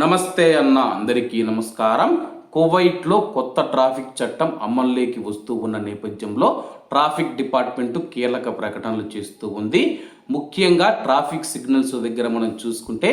నమస్తే అన్న అందరికీ నమస్కారం. కువైట్లో కొత్త ట్రాఫిక్ చట్టం అమల్లోకి వస్తూ ఉన్న నేపథ్యంలో ట్రాఫిక్ డిపార్ట్మెంటు కీలక ప్రకటనలు చేస్తూ ఉంది. ముఖ్యంగా ట్రాఫిక్ సిగ్నల్స్ దగ్గర మనం చూసుకుంటే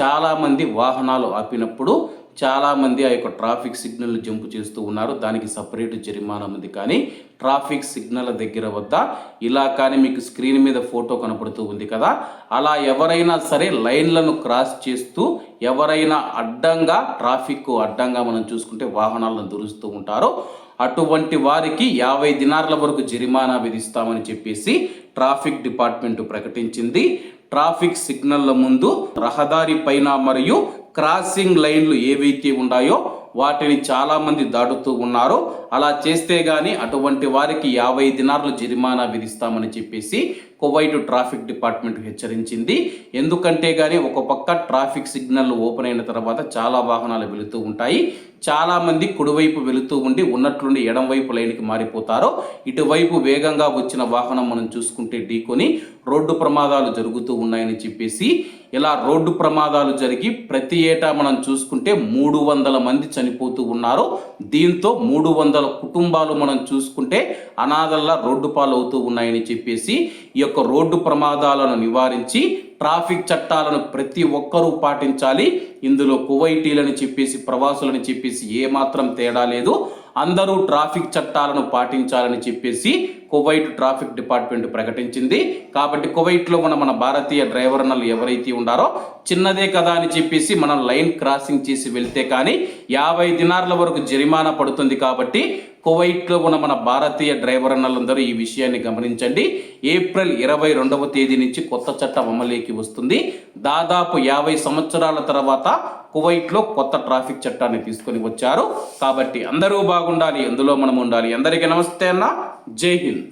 చాలామంది వాహనాలు ఆపినప్పుడు చాలామంది ఆ యొక్క ట్రాఫిక్ సిగ్నల్ జంప్ చేస్తూ ఉన్నారు. దానికి సపరేట్ జరిమానా ఉంది. కానీ ట్రాఫిక్ సిగ్నల్ దగ్గర వద్ద ఇలా కానీ మీకు స్క్రీన్ మీద ఫోటో కనపడుతూ ఉంది కదా. అలా ఎవరైనా సరే లైన్లను క్రాస్ చేస్తూ ఎవరైనా అడ్డంగా ట్రాఫిక్ అడ్డంగా మనం చూసుకుంటే వాహనాలను దురుస్తూ ఉంటారో. అటువంటి వారికి యాభై దినార్ల వరకు జరిమానా విధిస్తామని చెప్పేసి ట్రాఫిక్ డిపార్ట్మెంట్ ప్రకటించింది. ట్రాఫిక్ సిగ్నల్ల ముందు రహదారి పైన మరియు క్రాసింగ్ లైన్లు ఏవైతే ఉన్నాయో వాటిని చాలామంది దాటుతూ ఉన్నారు. అలా చేస్తే కానీ అటువంటి వారికి యాభై దినార్లు జరిమానా విధిస్తామని చెప్పేసి కువైట్ ట్రాఫిక్ డిపార్ట్మెంట్ హెచ్చరించింది. ఎందుకంటే కానీ ఒక పక్క ట్రాఫిక్ సిగ్నల్ ఓపెన్ అయిన తర్వాత చాలా వాహనాలు వెళుతూ ఉంటాయి. చాలామంది కుడివైపు వెళుతూ ఉండి ఉన్నట్లుండి ఎడం వైపు లైన్కి మారిపోతారో ఇటువైపు వేగంగా వచ్చిన వాహనం మనం చూసుకుంటే ఢీకొని రోడ్డు ప్రమాదాలు జరుగుతూ ఉన్నాయని చెప్పేసి ఇలా రోడ్డు ప్రమాదాలు జరిగి ప్రతి ఏటా మనం చూసుకుంటే మూడు వందల మంది చనిపోతూ ఉన్నారు దీంతో మూడు వందల కుటుంబాలు మనం చూసుకుంటే అనాథల్లా రోడ్డు పాలవుతూ ఉన్నాయని చెప్పేసి ఈ యొక్క రోడ్డు ప్రమాదాలను నివారించి ట్రాఫిక్ చట్టాలను ప్రతి ఒక్కరూ పాటించాలి. ఇందులో కువైటీలని చెప్పేసి ప్రవాసులని చెప్పేసి ఏమాత్రం తేడా లేదు. అందరూ ట్రాఫిక్ చట్టాలను పాటించాలని చెప్పేసి కువైట్ ట్రాఫిక్ డిపార్ట్మెంట్ ప్రకటించింది. కాబట్టి కువైట్లో ఉన్న మన భారతీయ డ్రైవర్నలు ఎవరైతే ఉండారో చిన్నదే కదా అని చెప్పేసి మనం లైన్ క్రాసింగ్ చేసి వెళ్తే కానీ యాభై దినార్ల వరకు జరిమానా పడుతుంది కాబట్టి కువైట్లో ఉన్న మన భారతీయ డ్రైవర్ అన్నలందరూ ఈ విషయాన్ని గమనించండి. ఏప్రిల్ ఇరవై రెండవ తేదీ నుంచి కొత్త చట్టం అమలులోకి వస్తుంది. దాదాపు యాభై సంవత్సరాల తర్వాత కువైట్లో కొత్త ట్రాఫిక్ చట్టాన్ని తీసుకొని వచ్చారు. కాబట్టి అందరూ బాగుండాలి ఎందులో మనం ఉండాలి. అందరికీ నమస్తే అన్న. జై హింద్.